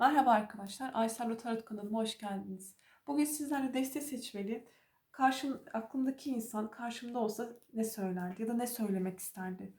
Merhaba arkadaşlar, Aysel Tarot kanalıma hoş geldiniz. Bugün sizlerle deste seçmeli. Karşım, aklımdaki insan karşımda olsa ne söylerdi ya da ne söylemek isterdi?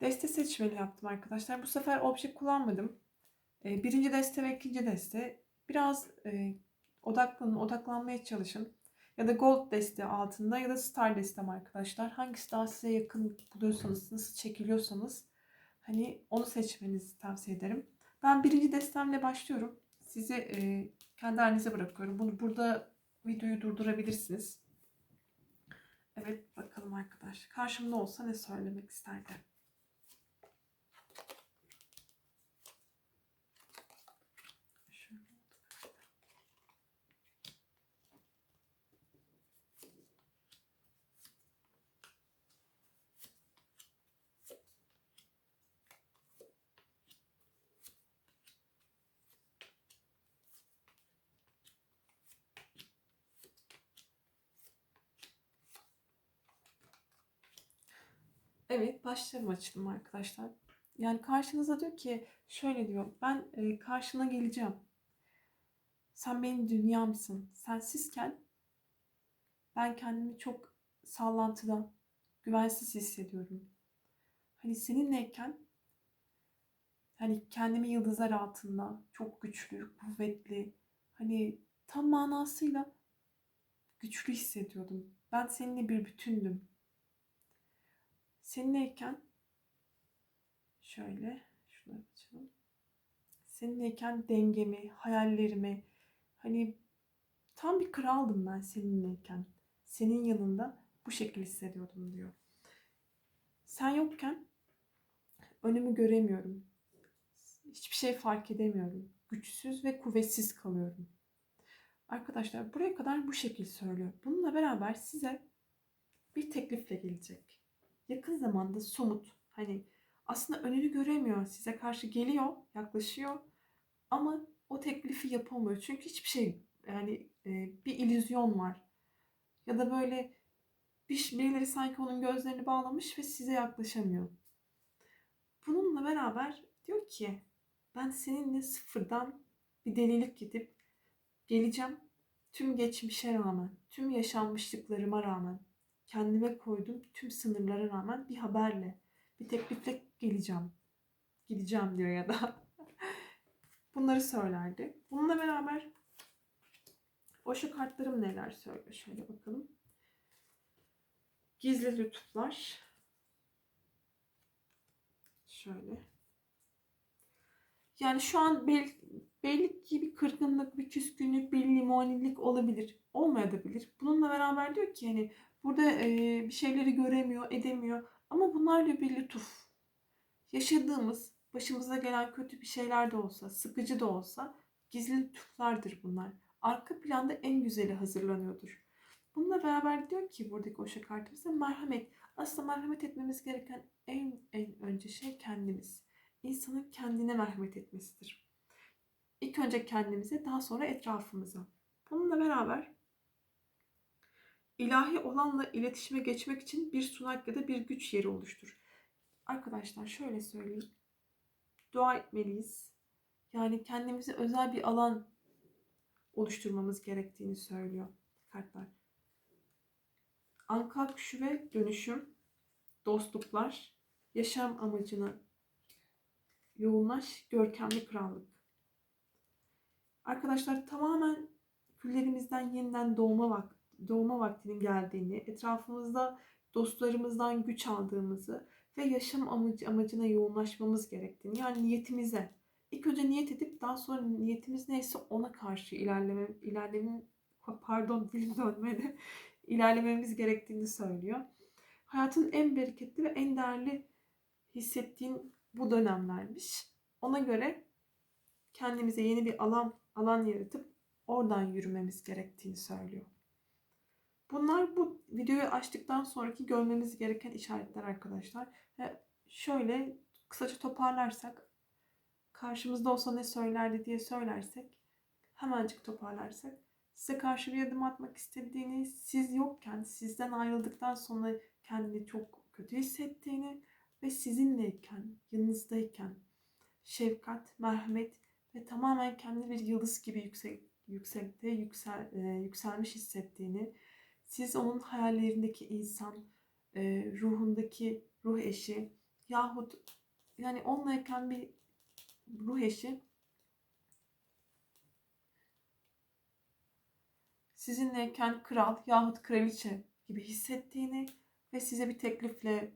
Deste seçmeli yaptım arkadaşlar. Bu sefer obje kullanmadım. Ee, Birinci deste ve ikinci deste. Biraz e, odaklanın, odaklanmaya çalışın. Ya da gold deste altında ya da star destem arkadaşlar. Hangisi daha size yakın buluyorsanız, nasıl çekiliyorsanız hani onu seçmenizi tavsiye ederim. Ben birinci destemle başlıyorum. Sizi e, kendi halinize bırakıyorum. Bunu burada videoyu durdurabilirsiniz. Evet bakalım arkadaş. Karşımda olsa ne söylemek isterdi? Evet, başlarım açtım arkadaşlar. Yani karşınıza diyor ki şöyle diyor. Ben e, karşına geleceğim. Sen benim dünyamsın. Sensizken ben kendimi çok sallantıda, güvensiz hissediyorum. Hani seninleyken hani kendimi yıldızlar altında çok güçlü, kuvvetli, hani tam manasıyla güçlü hissediyordum. Ben seninle bir bütündüm. Seninleyken şöyle şunları açalım. Seninleyken dengemi, hayallerimi hani tam bir kraldım ben seninleyken. Senin yanında bu şekilde hissediyordum diyor. Sen yokken önümü göremiyorum. Hiçbir şey fark edemiyorum. Güçsüz ve kuvvetsiz kalıyorum. Arkadaşlar buraya kadar bu şekilde söylüyor. Bununla beraber size bir teklifle gelecek yakın zamanda somut hani aslında önünü göremiyor size karşı geliyor yaklaşıyor ama o teklifi yapamıyor çünkü hiçbir şey yani e, bir illüzyon var ya da böyle bir birileri sanki onun gözlerini bağlamış ve size yaklaşamıyor. Bununla beraber diyor ki ben seninle sıfırdan bir delilik gidip geleceğim tüm geçmişe rağmen, tüm yaşanmışlıklarıma rağmen kendime koyduğum tüm sınırlara rağmen bir haberle, bir teklifle geleceğim. Gideceğim diyor ya da. Bunları söylerdi. Bununla beraber Oşu kartlarım neler söylüyor? Şöyle bakalım. Gizli lütuflar. Şöyle. Yani şu an bel, belli ki bir kırgınlık, bir küskünlük, bir limonilik olabilir. Olmayabilir. Bununla beraber diyor ki hani Burada e, bir şeyleri göremiyor, edemiyor. Ama bunlarla bir lütuf. Yaşadığımız, başımıza gelen kötü bir şeyler de olsa, sıkıcı da olsa gizli lütuflardır bunlar. Arka planda en güzeli hazırlanıyordur. Bununla beraber diyor ki buradaki o kartımızda merhamet. Aslında merhamet etmemiz gereken en en önce şey kendimiz. İnsanın kendine merhamet etmesidir. İlk önce kendimize, daha sonra etrafımıza. Bununla beraber ilahi olanla iletişime geçmek için bir sunak ya da bir güç yeri oluştur. Arkadaşlar şöyle söyleyeyim. Dua etmeliyiz. Yani kendimize özel bir alan oluşturmamız gerektiğini söylüyor kartlar. Anka kuşu ve dönüşüm, dostluklar, yaşam amacına yoğunlaş, görkemli krallık. Arkadaşlar tamamen küllerimizden yeniden doğma vakti doğma vaktinin geldiğini, etrafımızda dostlarımızdan güç aldığımızı ve yaşam amacı, amacına yoğunlaşmamız gerektiğini yani niyetimize ilk önce niyet edip daha sonra niyetimiz neyse ona karşı ilerleme, ilerleme pardon dilim dönmedi ilerlememiz gerektiğini söylüyor. Hayatın en bereketli ve en değerli hissettiğin bu dönemlermiş. Ona göre kendimize yeni bir alan alan yaratıp oradan yürümemiz gerektiğini söylüyor. Bunlar bu videoyu açtıktan sonraki görmemiz gereken işaretler arkadaşlar. Ve şöyle kısaca toparlarsak karşımızda olsa ne söylerdi diye söylersek hemencik toparlarsak size karşı bir adım atmak istediğini, siz yokken, sizden ayrıldıktan sonra kendini çok kötü hissettiğini ve sizinleyken, yanınızdayken şefkat, merhamet ve tamamen kendini bir yıldız gibi yüksek yüksekte yüksel, e, yükselmiş hissettiğini, siz onun hayallerindeki insan, e, ruhundaki ruh eşi yahut yani onunlayken bir ruh eşi sizinleyken kral yahut kraliçe gibi hissettiğini ve size bir teklifle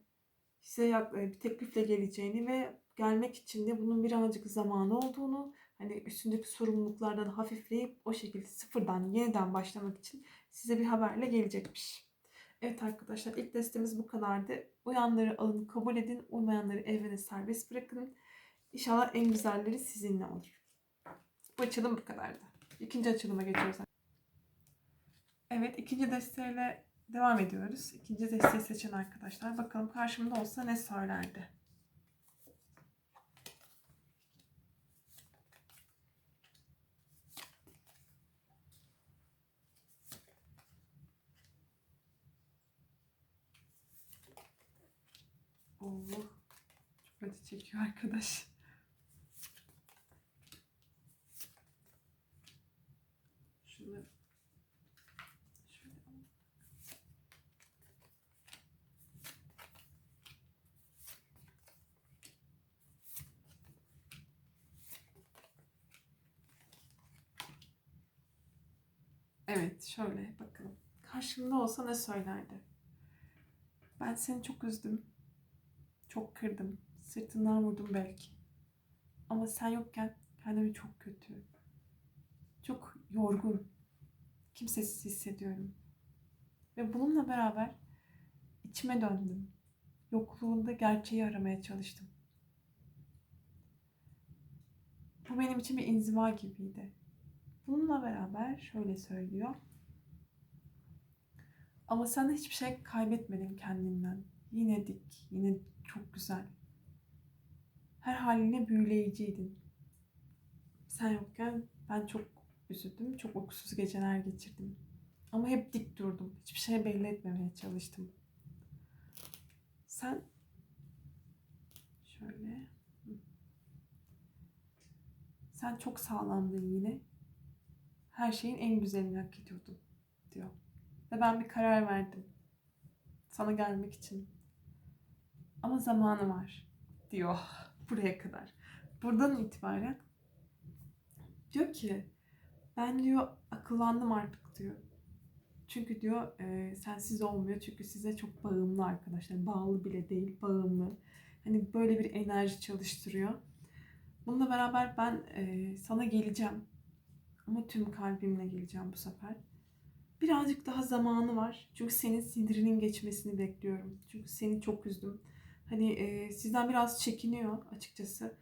size e, bir teklifle geleceğini ve gelmek için de bunun birazcık zamanı olduğunu, hani üstündeki sorumluluklardan hafifleyip o şekilde sıfırdan yeniden başlamak için size bir haberle gelecekmiş. Evet arkadaşlar ilk destemiz bu kadardı. Uyanları alın, kabul edin. Uymayanları evrene serbest bırakın. İnşallah en güzelleri sizinle olur. Bu açılım bu kadardı. İkinci açılıma geçiyoruz. Evet ikinci desteğiyle devam ediyoruz. İkinci desteği seçen arkadaşlar. Bakalım karşımda olsa ne söylerdi? Çekiyor arkadaş. Alayım. Evet, şöyle bakalım. Karşımda olsa ne söylerdi? Ben seni çok üzdüm. Çok kırdım. Sırtından vurdum belki. Ama sen yokken kendimi çok kötü. Çok yorgun. Kimsesiz hissediyorum. Ve bununla beraber içime döndüm. Yokluğunda gerçeği aramaya çalıştım. Bu benim için bir inziva gibiydi. Bununla beraber şöyle söylüyor. Ama sen hiçbir şey kaybetmedin kendinden. Yine dik, yine çok güzel. Her haline büyüleyiciydin. Sen yokken ben çok üzüldüm, çok uykusuz geceler geçirdim. Ama hep dik durdum. Hiçbir şey belli etmemeye çalıştım. Sen şöyle sen çok sağlamdın yine. Her şeyin en güzelini hak ediyordun diyor. Ve ben bir karar verdim. Sana gelmek için. Ama zamanı var diyor buraya kadar. Buradan itibaren diyor ki ben diyor akıllandım artık diyor. Çünkü diyor e, sensiz olmuyor. Çünkü size çok bağımlı arkadaşlar. Bağlı bile değil, bağımlı. Hani böyle bir enerji çalıştırıyor. Bununla beraber ben e, sana geleceğim. Ama tüm kalbimle geleceğim bu sefer. Birazcık daha zamanı var. Çünkü senin sinirinin geçmesini bekliyorum. Çünkü seni çok üzdüm. Hani e, sizden biraz çekiniyor açıkçası.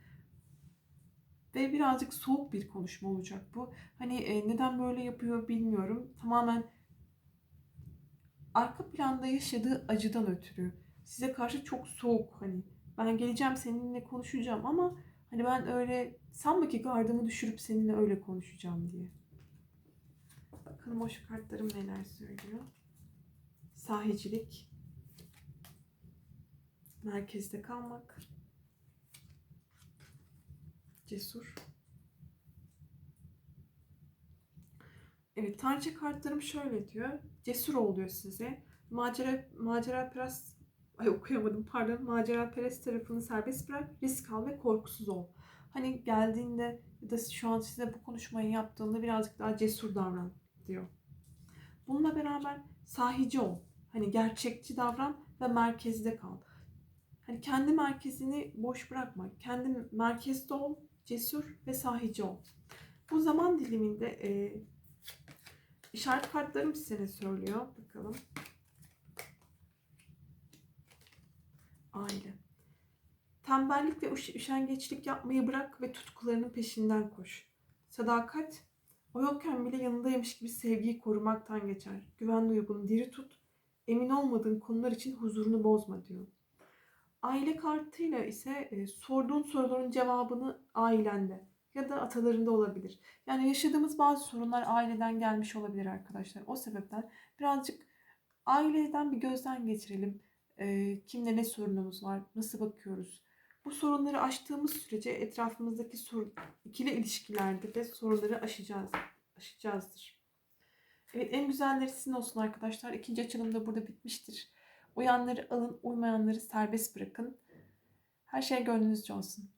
Ve birazcık soğuk bir konuşma olacak bu. Hani e, neden böyle yapıyor bilmiyorum. Tamamen arka planda yaşadığı acıdan ötürü. Size karşı çok soğuk hani. Ben geleceğim seninle konuşacağım ama hani ben öyle sanma ki gardımı düşürüp seninle öyle konuşacağım diye. Bakalım hoş kartlarım neler söylüyor. Sahicilik. Merkezde kalmak. Cesur. Evet, tanrıça kartlarım şöyle diyor. Cesur oluyor size. Macera, macera perest, ay okuyamadım pardon. Macera perest tarafını serbest bırak. Risk al ve korkusuz ol. Hani geldiğinde ya da şu an size bu konuşmayı yaptığımda birazcık daha cesur davran diyor. Bununla beraber sahici ol. Hani gerçekçi davran ve merkezde kal. Hani kendi merkezini boş bırakma. Kendi merkezde ol, cesur ve sahici ol. Bu zaman diliminde e, işaret kartlarım size ne söylüyor? Bakalım. Aile. Tembellik ve üş- üşengeçlik yapmayı bırak ve tutkularının peşinden koş. Sadakat, o yokken bile yanındaymış gibi sevgiyi korumaktan geçer. Güven duygunu diri tut. Emin olmadığın konular için huzurunu bozma diyor. Aile kartıyla ise e, sorduğun soruların cevabını ailende ya da atalarında olabilir. Yani yaşadığımız bazı sorunlar aileden gelmiş olabilir arkadaşlar. O sebepten birazcık aileden bir gözden geçirelim. E, kimle ne sorunumuz var, nasıl bakıyoruz. Bu sorunları aştığımız sürece etrafımızdaki sorun, ikili ilişkilerde de sorunları aşacağız, aşacağızdır. Evet en güzelleri sizin olsun arkadaşlar. İkinci açılım da burada bitmiştir. Uyanları alın, uymayanları serbest bırakın. Her şey gönlünüzce olsun.